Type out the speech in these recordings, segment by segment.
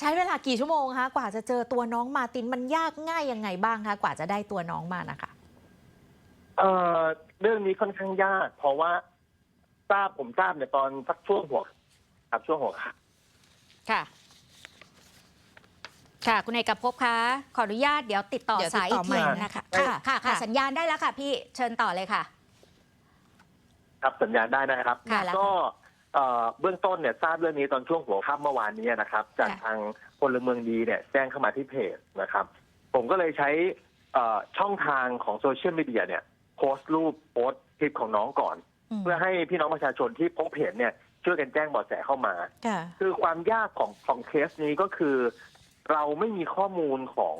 ใช้เวลากี่ชั่วโมงคะกว่าจะเจอตัวน้องมาร์ตินมันยากง่ายยังไงบ้างคะกว่าจะได้ตัวน้องมานะคะเอ่อเรื่องนี้ค่อนข้างยาก เพราะว่าทราบผมทราบในยตอนสักช่วงหัวครับช่วงหัวค่ค่ะ ค่ะ คุณเอกภพคะขออนุญาตเดี๋ยวติดต่อเดี๋ยวติดสายต่อีอกทีใหม่นะคะนะค่ะค่ะ ค่ะ สัญญาณได้แล้วค่ะ พี่เชิญต่อเลยค่ะำครับสัญญาณได้นะครับ ค่ะแล้ว ก็ เอ่อเบื้องต้นเนี่ยทราบเรื่องนี้ตอนช่วงหัวค่ำเมื่อวานนี้นะครับ จากค่ะทางพลเมืองดีเนี่ยแจ้งเข้ามาที่เพจนะครับ ผมก็เลยใช้เอ่อช่องทางของโซเชียลมีเดียเนี่ยโพสต์รูปโพสต์คลิปของน้องก่อน มเพื่อให้พี่น้องประชาชนที่พบเห็นเนี่ยช่วยกันแจ้งเบาะแสเข้ามา ค่ะ คือความยากของของเคสนี้ก็คือ เราไม่มีข้อมูลของ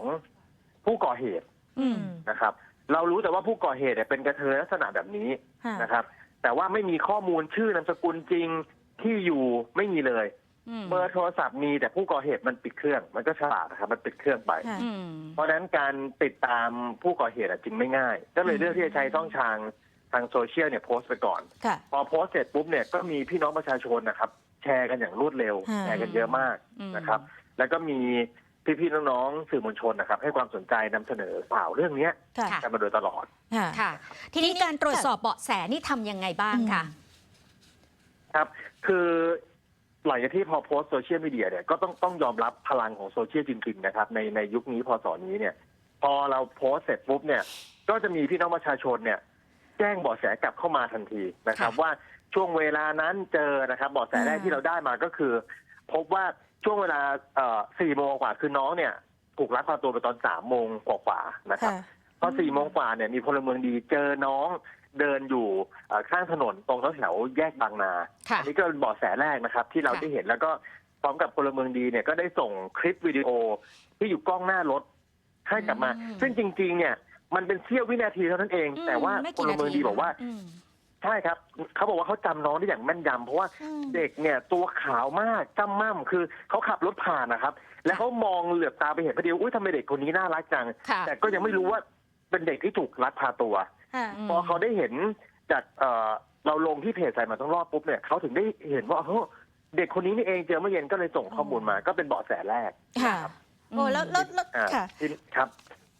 ผู้ก่อเหตุอืมนะครับ เรารู้แต่ว่าผู้ก่อเหตุเนี่ยเป็นกระเทยลักษณะแบบนี้ค่ะ นะครับ แต่ว่าไม่มีข้อมูลชื่อนามสกุลจริงที่อยู่ไม่มีเลยอืมเบอร์โทรศัพท์มีแต่ผู้ก่อเหตุมันปิดเครื่อง มันก็ฉลาดนะครับมันปิดเครื่องไปค่ะอืมเพราะฉะนั้นการติดตามผู้ก่อเหตุอะจึงไม่ง่าย ก็เลยเลือกที่จะใช้ช่องทางทางโซเชียลเนี่ยโพสต์ไปก่อนค่ะพอโพสต์เสร็จปุ๊บเนี่ยก็มีพี่น้องประชาชนนะครับ แชร์กันอย่างรวดเร็วอืมแชร์กันเยอะมากอืมนะครับ แล้วก็มี พี่ๆน้องๆสื่อมวลชนนะครับ ให้ความสนใจนำเสนอข่าวเรื่องเนี้ยค่ะค่ะ กันมาโดยตลอด ค่ะ ค่ะ ทีนี้การตรวจสอบเบาะแสนี่ทำยังไงบ้างคะ ครับ คือหลังจากที่พอโพสต์โซเชียลมีเดียเนี่ยก็ต้องต้องยอมรับพลังของโซเชียลจริงๆนะครับในในยุคนี้พอสอนนี้เนี่ย พอเราโพสต์เสร็จปุ๊บเนี่ย ก็จะมีพี่น้องประชาชนเนี่ย แจ้งเบาะแสกลับเข้ามาทันทีนะครับ ค่ะว่าช่วงเวลานั้นเจอนะครับเบาะแสแรกอ่าที่เราได้มาก็คือ พบว่า ช่วงเวลาเอ่อสี่โมงกว่าคือน้องเนี่ยถูกลักพาตัวไปตอนสามโมงกว่าๆนะครับค่ะพอสี่โมงกว่าเนี่ยมีพลเมืองดีเจอน้องเดินอยู่เอ่อข้างถนนตรงแถวๆแยกบางนาค่ะอันนี้ก็เป็นเบาะแสแรกนะครับ ที่เราค่ะได้เห็นแล้วก็พร้อมกับพลเมืองดีเนี่ยก็ได้ส่งคลิปวิดีโอที่อยู่กล้องหน้ารถให้กลับมาอืมซึ่งจริง ๆ เนี่ยมันเป็นเสี้ยววินาทีเท่านั้นเองอืมแต่ว่าไม่พกี่ลนาเมืองทีดีบอกว่าอืม ใช่ครับเขาบอกว่าเขาจำน้องได้อย่างแม่นยำเพราะว่าอืมเด็กเนี่ยตัวขาวมากจำม่ำคือเขาขับรถผ่านนะครับ แล้วเขามองเหลือบตาไปเห็นพอดีอุ้ยทำไมเด็กคนนี้น่ารักจัง ค่ะแต่ก็ยังไม่รู้ว่าเป็นเด็กที่ถูกลักพาตัว ค่ะ อืม พอเขาได้เห็นจากเอ่อเราลงที่เพจสายใหมาต้องรอดปุ๊บเนี่ยเขาถึงได้เห็นว่าเฮ้ยเด็กคนนี้นี่เองเจอเมื่อเย็นก็เลยส่งข้อมูลมา ก็เป็นเบาะแสแรกค่ะ โอ้แล้วแล้วแล้วอ่าค่ะ ที่ครับ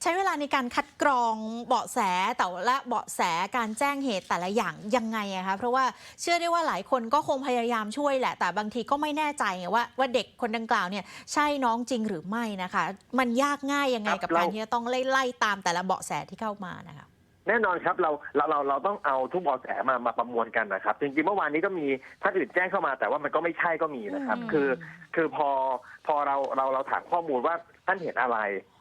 ใช้เวลาในการคัดกรองเบาะแสแต่ละเบาะแสการแจ้งเหตุแต่ละอย่างยังไงอะคะเพราะว่าเชื่อได้ว่าหลายคนก็คงพยายามช่วยแหละ แต่บางทีก็ไม่แน่ใจไงว่าว่าเด็กคนดังกล่าวเนี่ยใช่น้องจริงหรือไม่นะคะ มันยากง่ายยังไงครับกับเราการที่จะต้องไล่ไล่ตามแต่ละเบาะแสที่เข้ามานะคะแน่นอนครับเราเราเราเราต้องเอาทุกเบาะแสมามาประมวลกันนะครับ จริงๆเมื่อวานนี้ก็มีท่านอื่นแจ้งเข้ามาแต่ว่ามันก็ไม่ใช่ก็มีนะครับอืมคือ คือพอพอเราเราเราถามข้อมูลว่าท่านเห็นอะไรเอ่อ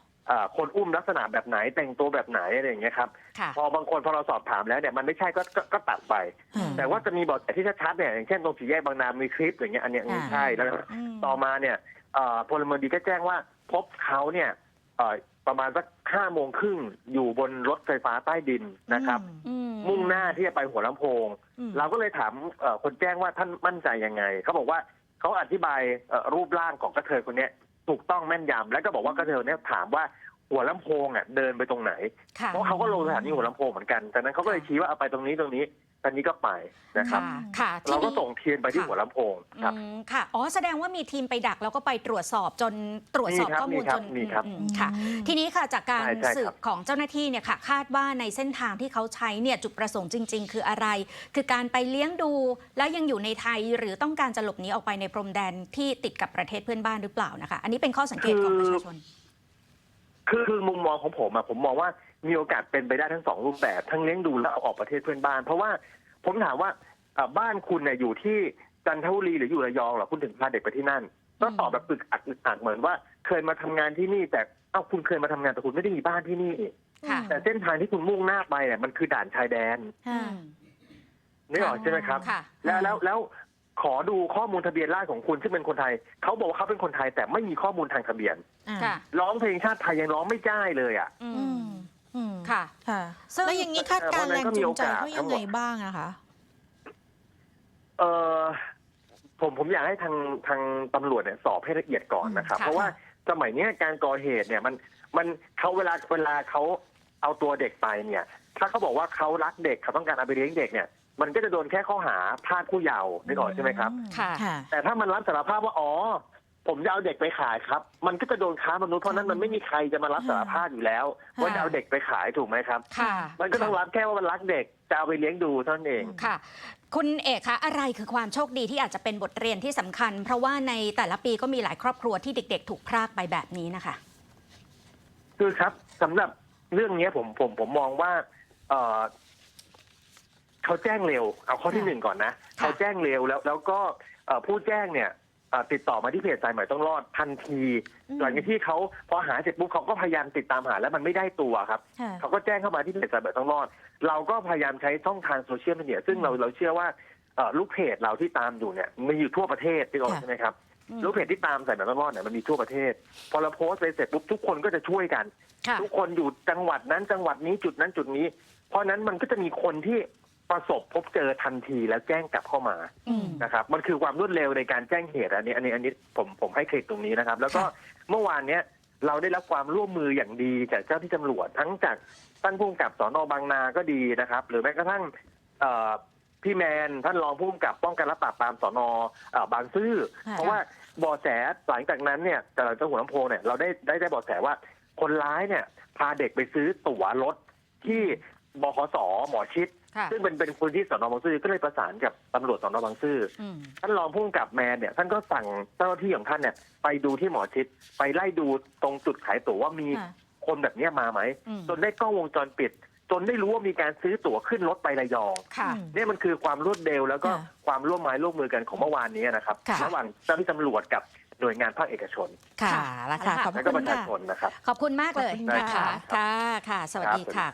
คนอุ้มลักษณะแบบไหนแต่งตัวแบบไหนอะไรอย่างเงี้ยครับค่ะพอบางคนพอเราสอบถามแล้วเนี่ยมันไม่ใช่ก็ก็ก็ตัดไปอืมแต่ว่าจะมีเบาะแสที่ชัดๆเนี่ยอย่างเช่นตรงสี่แยกบางนามีคลิปอย่างเงี้ยอันเนี้ยอ่าใช่แล้วอืมต่อมาเนี่ยเอ่อพลเมืองดีก็แจ้งว่าพบเขาเนี่ยเอ่อประมาณสักห้าโมงครึ่งอยู่บนรถไฟฟ้าใต้ดินนะครับอืมุ่งหน้าที่จะไปหัวลำโพงอืมเราก็เลยถามเอ่อคนแจ้งว่าท่านมั่นใจยังไงเขาบอกว่าเขาอธิบายเอ่อรูปร่างของกระเทยคนเนี้ย ถูกต้องแม่นยำแล้วก็บอกว่ากระเทยเนี่ยถามว่าหัวลำโพงอะเดินไปตรงไหน ค่ะ เพราะเขาก็ลงสถานีหัวลำโพงเหมือนกันจากนั้นเขาก็เลยชี้ว่าเอาไปตรงนี้ตรงนี้ ตอนนี้ก็ไปนะครับค่ะค่ะทีเราก็นี้ส่งเทียนไปที่ค่ะหัวลำโพงครับ อืมค่ะอ๋อแสดงว่ามีทีมไปดักแล้วก็ไปตรวจสอบจนตรวจสอบมีครับข้อมูลมีครัจบนมีครับอืมค่ะอืมทีนี้ค่ะจากการใช่ใช่ครับ สืบของเจ้าหน้าที่เนี่ยค่ะ คาดว่าในเส้นทางที่เขาใช้เนี่ยจุดประสงค์จริง ๆ คืออะไร คือการไปเลี้ยงดู แล้วยังอยู่ในไทยหรือต้องการจะหลบหนีออกไปในพรมแดนที่ติดกับประเทศเพื่อนบ้านหรือเปล่านะคะ อันนี้เป็นข้อสังเกตของประชาชน คือคือมุมมองของผมอะผมมองว่ามีโอกาสเป็นไปได้ทั้งสองรูปแบบ ทั้งเลี้ยงดูและเอาออกประเทศเพื่อนบ้าน เพราะว่าผมถามว่าเอ่อบ้านคุณเนี่ยอยู่ที่จันทบุรีหรืออยู่ระยองเหรอคุณถึงพาเด็กไปที่นั่น ก็ตอบแบบปึกอักอึกอักเหมือนว่า เคยมาทำงานที่นี่ แต่เอ้าคุณเคยมาทำงานแต่คุณไม่ได้มีบ้านที่นี่ ค่ะ แต่เส้นทางที่คุณมุ่งหน้าไปเนี่ยมันคือด่านชายแดนค่ะนึกออกใช่ไหมครับ ค่ะ แล้วแล้วแล้ว ขอดูข้อมูลทะเบียนราษฎรของคุณซึ่งเป็นคนไทย เขาบอกว่าเขาเป็นคนไทยแต่ไม่มีข้อมูลทางทะเบียน อ่าค่ะ ร้องเพลงชาติไทยยังร้องไม่ได้เลยอะ อือืมมอืมค่ะ ค่ะซึ่ง แล้วอย่างนี้คาดการณ์แรงจูงใจเขายังไงบ้างอะคะ เออผมผมอยากให้ทางทางตำรวจเนี่ยสอบให้ละเอียดก่อนนะครับ ค่ะ เพราะว่าสมัยเนี้ยการก่อเหตุเนี่ยมันมันเขาเวลาเวลาเขาเอาตัวเด็กไปเนี่ย ถ้าเขาบอกว่าเขารักเด็กเขาต้องการเอาไปเลี้ยงเด็กเนี่ย มันก็จะโดนแค่ข้อหาพรากผู้เยาว์นึกออกใช่ไหมครับ ค่ะค่ะ แต่ถ้ามันรับสารภาพว่าอ๋อ ผมจะเอาเด็กไปขายครับ มันก็จะโดนค้ามนุษย์เพราะฉะนั้นมันไม่มีใครจะมารับสารภาพอยู่แล้ว ว่าค่ะจะเอาเด็กไปขายถูกไหมครับ ค่ะมันก็ต้องรับแค่ว่ามันรักเด็กจะเอาไปเลี้ยงดูเท่านั้นเอง ค่ะ คุณเอกคะอะไรคือความโชคดีที่อาจจะเป็นบทเรียนที่สำคัญ เพราะว่าในแต่ละปีก็มีหลายครอบครัวที่เด็ก ๆ ถูกพรากไปแบบนี้นะคะ คือครับสำหรับเรื่องเนี้ยผมผมผมมองว่าเออ เขาแจ้งเร็ว เอาข้อที่ค่ะหนึ่งก่อนนะค่ะเขาแจ้งเร็วแล้วแล้วก็เอ่อผู้แจ้งเนี่ยเอ่อติดต่อมาที่เพจสายใหม่ต้องรอดทันทีอืมหลังจากที่เขาพอหาเสร็จปุ๊บเขาก็พยายามติดตามหาแล้วมันไม่ได้ตัวครับค่ะเขาก็แจ้งเข้ามาที่เพจสายใหม่ต้องรอด เราก็พยายามใช้ช่องทางโซเชียลมีเดียซึ่งเราเราเชื่อว่าเอ่อลูกเพจเราที่ตามอยู่เนี่ยมีอยู่ทั่วประเทศที่เราค่ะใช่ไหมครับอืมลูกเพจที่ตามสายใหม่ต้องรอดเนี่ยมันมีทั่วประเทศ พอเราโพสต์ไปเสร็จปุ๊บทุกคนก็จะช่วยกันค่ะทุกคนอยู่จังหวัดนั้นจังหวัดนี้จุดนั้นจุดนี้ เพราะฉะนั้นมันก็จะมีคนที่ ประสบพบเจอทันทีแล้วแจ้งกลับเข้ามาอืม นะครับ มันคือความรวดเร็วในการแจ้งเหตุอันนี้ อันนี้อันนี้ผมผมให้เครดิตตรงนี้นะครับ แล้วก็ค่ะ เมื่อวานเนี้ยเราได้รับความร่วมมืออย่างดีจากเจ้าที่ตำรวจทั้งจากท่านผู้กำกับสอนอบางนาก็ดีนะครับ หรือแม้กระทั่งเอ่อพี่แมนท่านรองผู้กำกับป้องกันและปราบปรามสอนอบางซื่อ ค่ะ เพราะว่าเบาะแสหลังจากนั้นเนี่ยจากจังหวัดลำโพงเนี่ยเราได้ได้ได้เบาะแสว่าคนร้ายเนี่ย พาเด็กไปซื้อตั๋วรถที่บขสหมอชิดค่ะ ซึ่งเป็นเป็นคนที่สอนอบางซื่อก็เลยประสานกับตำรวจสอนอบางซื่ออืมท่านรองผู้กำกับแมนเนี่ยท่านก็สั่งเจ้าหน้าที่ของท่านเนี่ย ไปดูที่หมอชิดไปไล่ดูตรงจุดขายตั๋วว่ามีค่ะคนแบบเนี้ยมาไหมอืมจนได้กล้องวงจรปิด จนได้รู้ว่ามีการซื้อตั๋วขึ้นรถไประยองค่ะอืมเนี่ยมันคือความรวดเร็วแล้วก็ค่ะความร่วมไม้ร่วมมือกันของเมื่อวานนี้นะครับค่ะระหว่างเจ้าหน้าที่ตำรวจกับหน่วยงานภาคเอกชน ค่ะค่ะละค่ะค่ะขอบและคุก็ปณระชาค่ะชนนะครับขอบคุณมากเลยขอบคุณค่ะค่ะค่ะ ค่ะ สวัสดีครับค่ะ